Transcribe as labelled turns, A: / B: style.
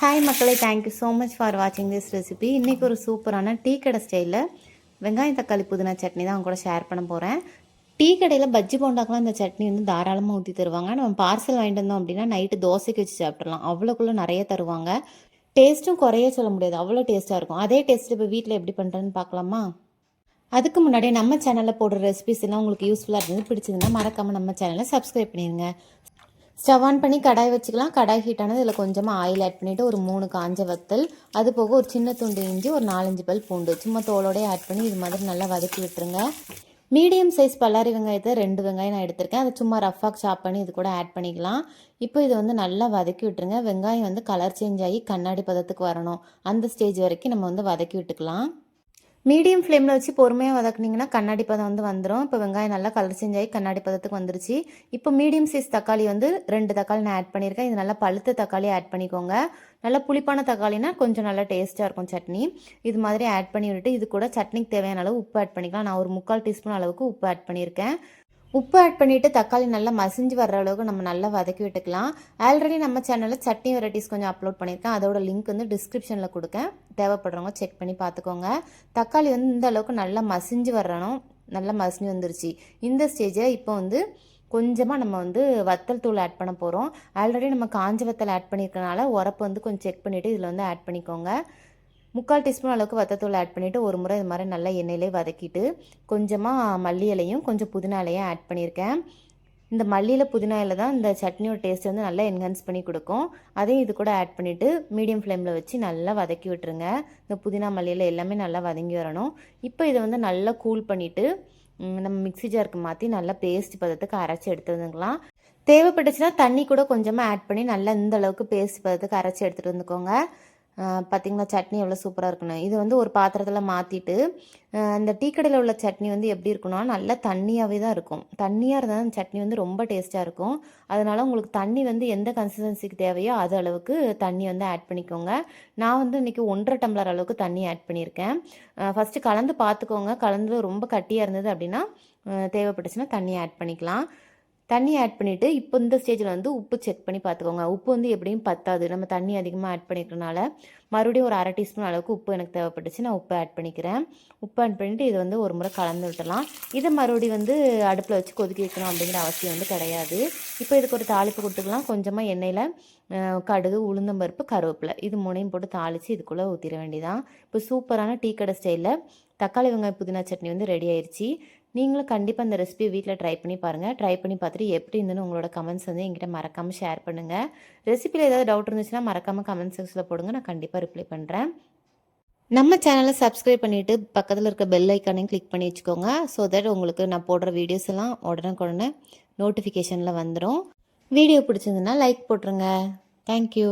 A: Hi மக்களே. Thank you so much for வாட்சிங் this recipe இன்றைக்கி ஒரு சூப்பரான டீ கடை ஸ்டைலில் வெங்காயம் தக்காளி புதினா சட்னி தான் அவங்க கூட ஷேர் பண்ண போகிறேன் டீ கடையில் பஜ்ஜி போண்டாக்கெலாம் இந்த சட்னி வந்து தாராளமாக ஊற்றி தருவாங்க. நம்ம பார்சல் வாங்கிட்டு வந்தோம் அப்படின்னா நைட்டு தோசைக்கு வச்சு சாப்பிட்றலாம் அவ்வளோக்குள்ளே நிறைய தருவாங்க. டேஸ்ட்டும் குறைய சொல்ல முடியாது. அவ்வளோ டேஸ்ட்டாக இருக்கும். அதே டேஸ்ட் இப்போ வீட்டில் எப்படி பண்ணுறேன்னு பார்க்கலாமா? அதுக்கு முன்னாடி நம்ம சேனலில் போடுற ரெசிபிஸ் எல்லாம் உங்களுக்கு யூஸ்ஃபுல்லாக இருந்தது பிடிச்சதுன்னா மறக்காமல் நம்ம சேனலை சப்ஸ்கிரைப் பண்ணிடுங்க ஸ்டவ் ஆன் பண்ணி கடாய் வச்சுக்கலாம். கடாய் ஹீட் ஆனது இதில் கொஞ்சமாக ஆயில் ஆட் பண்ணிவிட்டு ஒரு மூணு காஞ்ச வத்தல் அது போக ஒரு சின்ன துண்டு இஞ்சி ஒரு நாலஞ்சு பல் பூண்டு சும்மா தோலோடய ஆட் பண்ணி இது மாதிரி நல்லா வதக்கி விட்டுருங்க. மீடியம் சைஸ் பல்லாரி வெங்காயத்தை ரெண்டு வெங்காயம் நான் எடுத்திருக்கேன். அதை சும்மா ரஃபாக சாப் பண்ணி இது கூட ஆட் பண்ணிக்கலாம். இப்போ இதை வந்து நல்லா வதக்கி விட்டுருங்க. வெங்காயம் வந்து கலர் சேஞ்ச் ஆகி கண்ணாடி பதத்துக்கு வரணும். அந்த ஸ்டேஜ் வரைக்கும் நம்ம வந்து வதக்கி விட்டுக்கலாம். மீடியம் ஃப்ளேமில் வச்சு பொறுமையாக வதக்குனீங்கன்னா கண்ணாடி பதம் வந்து வந்துடும் இப்போ வெங்காயம் நல்லா கலர் சேஞ்ச் ஆகி கண்ணாடி பதத்துக்கு வந்துருச்சு. இப்போ மீடியம் சைஸ் தக்காளி வந்து ரெண்டு தக்காளி நான் ஆட் பண்ணியிருக்கேன். இது நல்லா பழுத்த தக்காளி ஆட் பண்ணிக்கோங்க. நல்லா புளிப்பான தக்காளினா கொஞ்சம் நல்லா டேஸ்ட்டாக இருக்கும் சட்னி. இது மாதிரி ஆட் பண்ணி விட்டுட்டு இது கூட சட்னிக்கு தேவையான அளவு உப்பு ஆட் பண்ணிக்கலாம். நான் ஒரு முக்கால் டீஸ்பூன் அளவுக்கு உப்பு ஆட் பண்ணியிருக்கேன். உப்பு ஆட் பண்ணிவிட்டு தக்காளி நல்லா மசிஞ்சு வர்ற அளவுக்கு நம்ம நல்லா வதக்கி விட்டுக்கலாம். ஆல்ரெடி நம்ம சேனலில் சட்னி வெரைட்டிஸ் கொஞ்சம் அப்லோட் பண்ணியிருக்கேன். அதோட லிங்க் வந்து டிஸ்கிரிப்ஷனில் கொடுக்கேன். தேவைப்படுறவங்க செக் பண்ணி பார்த்துக்கோங்க. தக்காளி வந்து இந்த அளவுக்கு நல்லா மசிஞ்சு வரணும் நல்லா மசிஞ்சு வந்துருச்சு. இந்த ஸ்டேஜை இப்போ வந்து கொஞ்சமாக நம்ம வந்து வத்தல் தூள் ஆட் பண்ண போகிறோம் ஆல்ரெடி நம்ம காஞ்ச வத்தல் ஆட் பண்ணியிருக்கனால உரப்பு வந்து கொஞ்சம் செக் பண்ணிவிட்டு இதில் வந்து ஆட் பண்ணிக்கோங்க. முக்கால் டீஸ்பூன் அளவுக்கு வத்தத்தூள் ஆட் பண்ணிவிட்டு ஒரு முறை இது மாதிரி நல்லா எண்ணெயிலே வதக்கிட்டு கொஞ்சமாக மல்லி இலையும் கொஞ்சம் புதினா இலையும் ஆட் பண்ணியிருக்கேன். இந்த மல்லியில் புதினா இலை தான் இந்த சட்னியோட டேஸ்ட் வந்து நல்லா என்ஹான்ஸ் பண்ணி கொடுக்கும். அதையும் இது கூட ஆட் பண்ணிவிட்டு மீடியம் ஃப்ளேமில் வச்சு நல்லா வதக்கி விட்டுருங்க. இந்த புதினா மல்லியில் எல்லாமே நல்லா வதங்கி வரணும். இப்போ இதை வந்து நல்லா கூல் பண்ணிவிட்டு நம்ம மிக்ஸி ஜாருக்கு மாற்றி நல்லா பேஸ்ட் பதத்துக்கு அரைச்சி எடுத்து வந்துக்கலாம். தேவைப்பட்டுச்சுன்னா தண்ணி கூட கொஞ்சமாக ஆட் பண்ணி நல்லா இந்த அளவுக்கு பேஸ்ட் பதத்துக்கு அரைச்சி எடுத்துகிட்டு வந்துக்கோங்க. பார்த்திங்களா சட்னி எவ்வளோ சூப்பராக இருக்கணும் இது வந்து ஒரு பாத்திரத்தில் மாற்றிட்டு அந்த டீ கடையில் உள்ள சட்னி வந்து எப்படி இருக்குன்னா நல்லா தண்ணியாகவே தான் இருக்கும். தண்ணியாக இருந்தால் அந்த சட்னி வந்து ரொம்ப டேஸ்ட்டாக இருக்கும். அதனால் உங்களுக்கு தண்ணி வந்து எந்த கன்சிஸ்டன்சிக்கு தேவையோ அது அளவுக்கு தண்ணி வந்து ஆட் பண்ணிக்கோங்க. நான் வந்து இன்றைக்கி ஒன்றரை டம்ளர் அளவுக்கு தண்ணி ஆட் பண்ணியிருக்கேன். ஃபஸ்ட்டு கலந்து பார்த்துக்கோங்க கலந்து ரொம்ப கட்டியாக இருந்தது அப்படின்னா தேவைப்பட்டுச்சுன்னா தண்ணி ஆட் பண்ணிக்கலாம். தண்ணி ஆட் பண்ணிவிட்டு இப்போ இந்த ஸ்டேஜில் வந்து உப்பு செக் பண்ணி பார்த்துக்கோங்க உப்பு வந்து எப்படியும் பத்தாது. நம்ம தண்ணி அதிகமாக ஆட் பண்ணிக்கிறனால மறுபடியும் ஒரு அரை டீஸ்பூன் அளவுக்கு உப்பு எனக்கு தேவைப்பட்டுச்சு நான் உப்பு ஆட் பண்ணிக்கிறேன். உப்பு ஆட் பண்ணிவிட்டு இது வந்து ஒரு முறை கலந்து விட்டலாம் இதை மறுபடியும் வந்து அடுப்பில் வச்சு கொதிக்க வைக்கணும் அப்படிங்கிற அவசியம் வந்து கிடையாது. இப்போ இதுக்கு ஒரு தாளிப்பு கொடுத்துக்கலாம். கொஞ்சமாக எண்ணெயில் கடுகு உளுந்தம்பருப்பு கருவேப்பிலை. இது மூணையும் போட்டு தாளித்து இதுக்குள்ளே ஊற்றிட வேண்டியதான் இப்போ சூப்பரான டீ கடை ஸ்டைலில் தக்காளி வெங்காய புதினா சட்னி வந்து ரெடி ஆயிடுச்சு நீங்களும் கண்டிப்பாக இந்த ரெசிபி வீட்டில் ட்ரை பண்ணி பாருங்கள் ட்ரை பண்ணி பார்த்துட்டு எப்படி இருந்துன்னு உங்களோட கமெண்ட்ஸ் வந்து எங்கிட்ட மறக்காமல் ஷேர் பண்ணுங்கள் ரெசிபியில் ஏதாவது டவுட் இருந்துச்சுன்னா மறக்காமல் கமெண்ட் செக்ஷனில் போடுங்க. நான் கண்டிப்பாக ரிப்ளை பண்ணுறேன் நம்ம சேனலை சப்ஸ்கிரைப் பண்ணிவிட்டு பக்கத்தில் இருக்க பெல் ஐக்கானையும் கிளிக் பண்ணி வச்சுக்கோங்க. ஸோ தட் உங்களுக்கு நான் போடுற வீடியோஸ் எல்லாம் உடனுக்குடனே நோட்டிஃபிகேஷனில் வந்துடும் வீடியோ பிடிச்சிருந்துன்னா லைக் போட்டுருங்க. Thank you